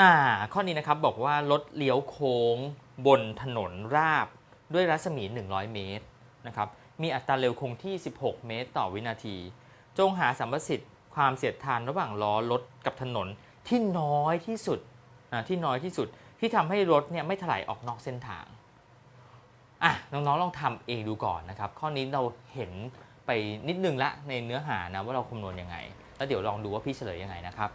อ่า ข้อนี้นะครับบอกว่ารถเลี้ยวโค้งบนถนนราบด้วยรัศมี 100 เมตรนะครับมีอัตราเร็วคงที่ 16 เมตร ต่อวินาที จงหาสัมประสิทธิ์ความเสียดทานระหว่างล้อรถกับถนนที่น้อยที่สุดที่น้อยที่สุดที่ทำให้รถเนี่ยไม่ถลายออกนอกเส้นทางอะน้องๆลองทำเองดูก่อนนะครับ ข้อนี้เราเห็นไปนิดนึงละในเนื้อหานะว่าเราคำนวณยังไง แล้วเดี๋ยวลองดูว่าพี่เฉลยยังไงนะครับ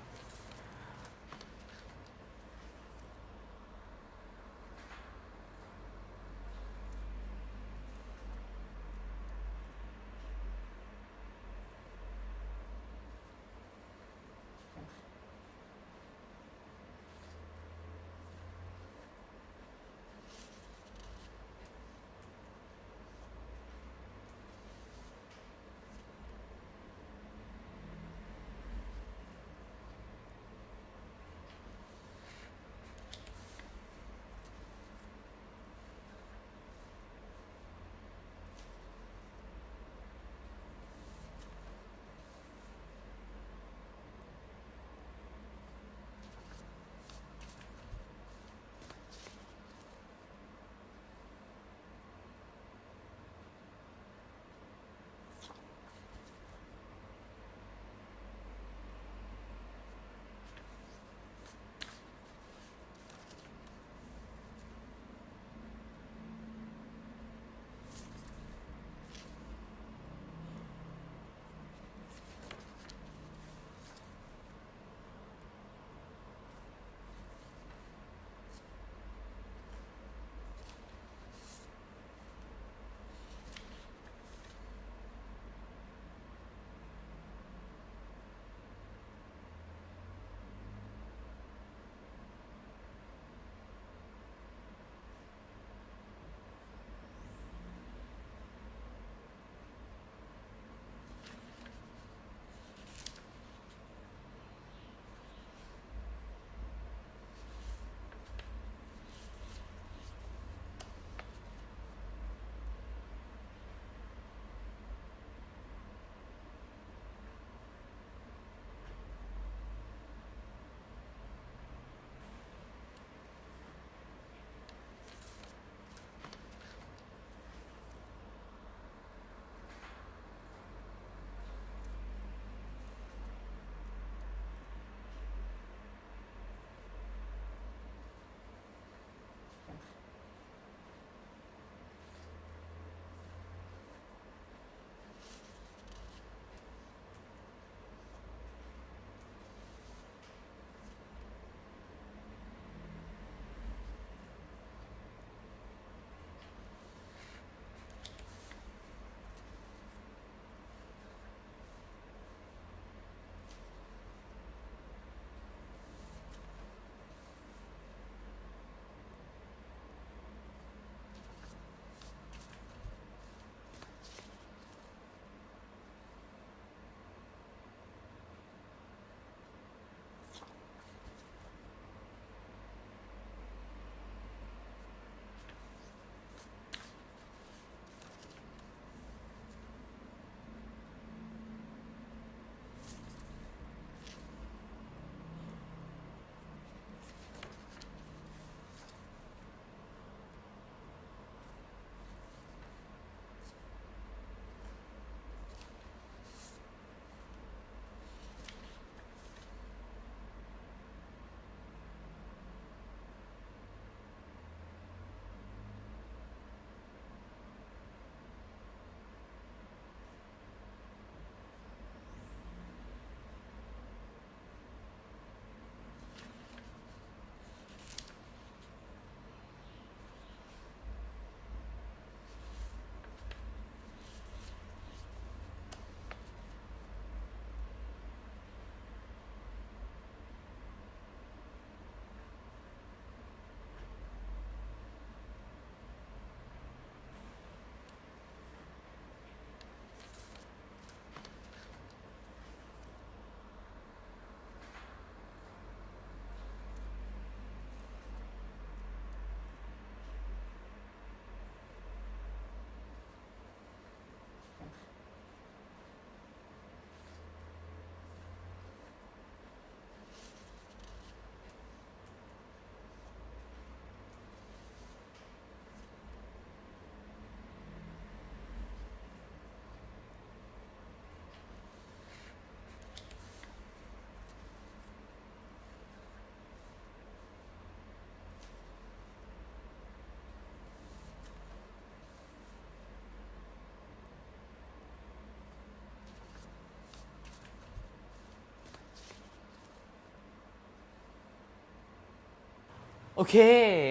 เค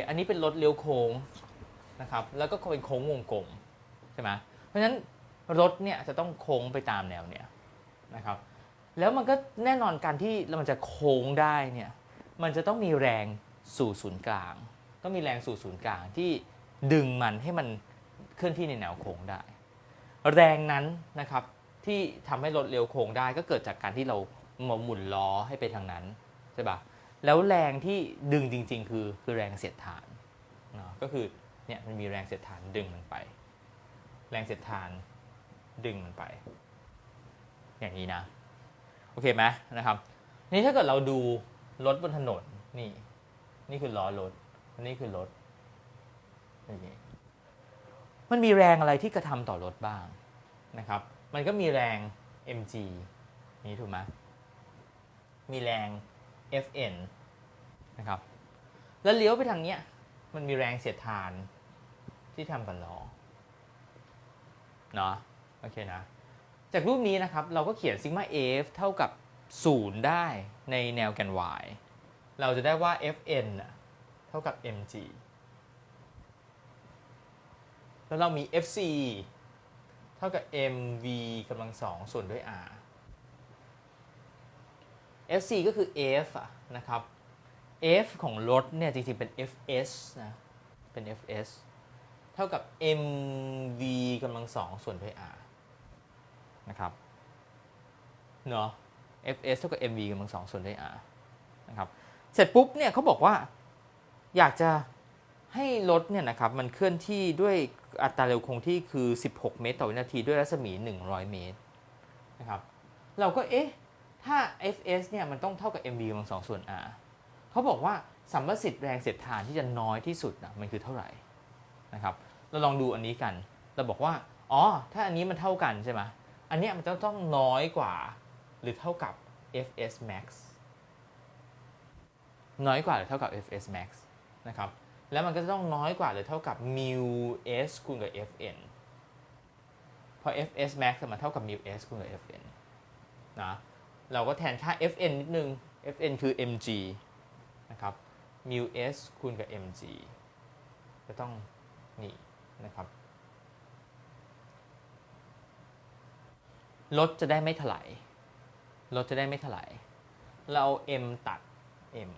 อันนี้เป็นรถเลี้ยวโค้งนะครับ แล้วก็เป็นโค้งวงกลมใช่ไหมเพราะฉะนั้นรถเนี่ยจะต้องโค้งไปตามแนวเนี่ยนะครับ แล้วมันก็แน่นอนการที่มันจะโค้งได้เนี่ย มันจะต้องมีแรงสู่ศูนย์กลาง ต้องมีแรงสู่ศูนย์กลางที่ดึงมันให้มันเคลื่อนที่ในแนวโค้งได้ แรงนั้นนะครับที่ทำให้รถเลี้ยวโค้งได้ก็เกิดจากการที่เรามาหมุนล้อให้ไปทางนั้นใช่ปะ แล้วแรงที่ดึงจริง ๆ คือคือแรงเสียดทานเนาะก็คือเนี่ยมันมีแรงเสียดทานดึงมันไป แรงเสียดทานดึงมันไป อย่างนี้นะ โอเคไหมนะครับ นี่ถ้าเกิดเราดูรถบนถนนนี่ นี่คือล้อรถนนี้คือรถอย่างนี้มันมีแรงอะไรที่กระทำต่อรถบ้างนะครับ มันก็มีแรง mg นี่ถูกไหมมีแรง fn นะครับ แล้วเลี้ยวไปทางเนี้ย มันมีแรงเสียดทานที่ทำกับล้อเนาะโอเคนะ จากรูปนี้นะครับ เราก็เขียนซิกมา f เท่ากับ 0 ได้ในแนวแกน y เราจะได้ว่า fn เท่ากับ mg แล้วเรามี fc เท่ากับ mv กำลังสองส่วนด้วย r fc ก็คือ f อะนะครับ f ของรถเนี่ยจริงๆเป็น fs นะ เป็น fs เท่ากับ mv กำลังสองส่วนด้วย r นะครับเนาะ fs เท่ากับ mv กำลังสองส่วนด้วย r นะครับ เสร็จปุ๊บเนี่ยเขาบอกว่าอยากจะให้รถเนี่ยนะครับมันเคลื่อนที่ด้วยอัตราเร็วคงที่คือ 16 เมตรต่อวินาทีด้วยรัศมี 100 เมตรนะครับ เราก็เอ๊ะ ถ้า fs เนี่ยมันต้องเท่ากับ mv กำลังสองส่วน r เขาบอกว่าสัมประสิทธิ์แรงเสียดทานที่จะน้อยที่สุดนะมันคือเท่าไหร่นะครับเราลองดูอันนี้กัน เราบอกว่าอ๋อถ้าอันนี้มันเท่ากันใช่ไหมอันเนี้ยมันจะต้องน้อยกว่า หรือเท่ากับ fs max น้อยกว่าหรือเท่ากับ fs max นะครับแล้วมันก็จะต้องน้อยกว่าหรือเท่ากับ mu s คูณกับ fn เพราะ fs max มันเท่ากับ mu s คูณกับ fn นะ เราก็แทนค่า fn นิดนึง fn คือ mg นะครับ mu s คูณกับ mg ก็ต้องนี่นะครับ ลดจะได้ไม่ถลายลดจะได้ไม่ถลายเราเอา m ตัด m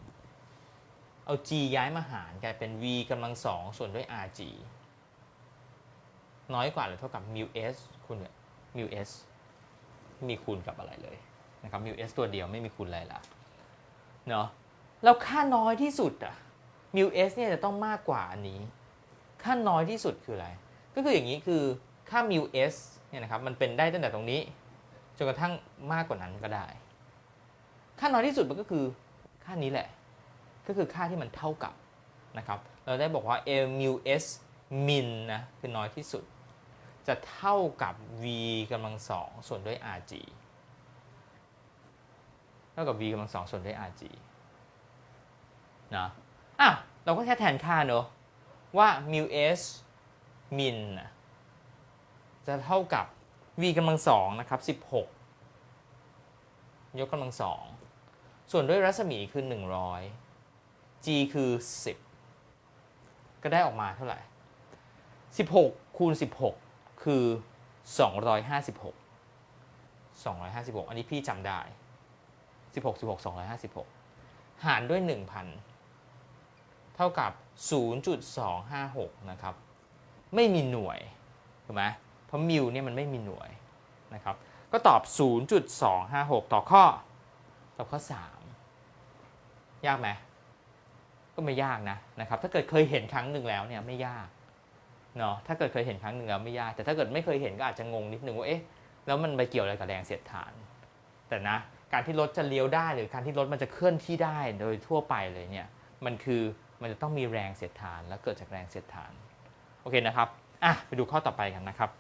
เอา g ย้ายมาหารกลายเป็น v กำลังสองส่วนด้วย rg น้อยกว่าหรือเท่ากับ mu s คูณกับ mu s มีคูณกับอะไรเลย นะครับ mu s ตัวเดียวไม่มีคูณอะไรละเนาะแล้วค่าน้อยที่สุดอะ mu s เนี่ยจะต้องมากกว่าอันนี้ ค่าน้อยที่สุดคืออะไร ก็คืออย่างนี้คือค่า mu s เนี่ยนะครับมันเป็นได้ตั้งแต่ตรงนี้จนกระทั่งมากกว่านั้นก็ได้ ค่าน้อยที่สุดมันก็คือค่านี้แหละ ก็คือค่าที่มันเท่ากับนะครับ เราได้บอกว่า m mu s min นะคือน้อยที่สุด จะเท่ากับ v กำลังสองส่วนด้วย rg เท่ากับ v กำลังสองส่วนด้วย rg นะอะเราก็แค่แทนค่าเนอะว่า mu s min จะเท่ากับ v กำลังสองนะครับ 16 ยกกำลังสอง ส่วนด้วยรัศมีคือ 100 g คือ 10 ก็ได้ออกมาเท่าไหร่ 16 คูณ 16 คือ 256 256 อันนี้พี่จำได้ 16 16 256 หารด้วย 1,000 เท่ากับ 0.256 นะครับ ไม่มีหน่วยถูกไหมเพราะมิวเนี่ยมันไม่มีหน่วยนะครับ ก็ตอบ 0.256 ต่อข้อตอบข้อ 3 ยากไหมก็ไม่ยากนะนะครับ ถ้าเกิดเคยเห็นครั้งหนึ่งแล้วเนี่ยไม่ยากเนาะถ้าเกิดเคยเห็นครั้งหนึ่งแล้วไม่ยาก แต่ถ้าเกิดไม่เคยเห็นก็อาจจะงงนิดนึงว่าเอ๊ะแล้วมันไปเกี่ยวอะไรกับแรงเสียดทาน แต่นะ การที่รถจะเลี้ยวได้หรือการที่รถมันจะเคลื่อนที่ได้โดยทั่วไปเลยเนี่ยมันคือมันจะต้องมีแรงเสียดทานและเกิดจากแรงเสียดทานโอเคนะครับอะไปดูข้อต่อไปกันนะครับ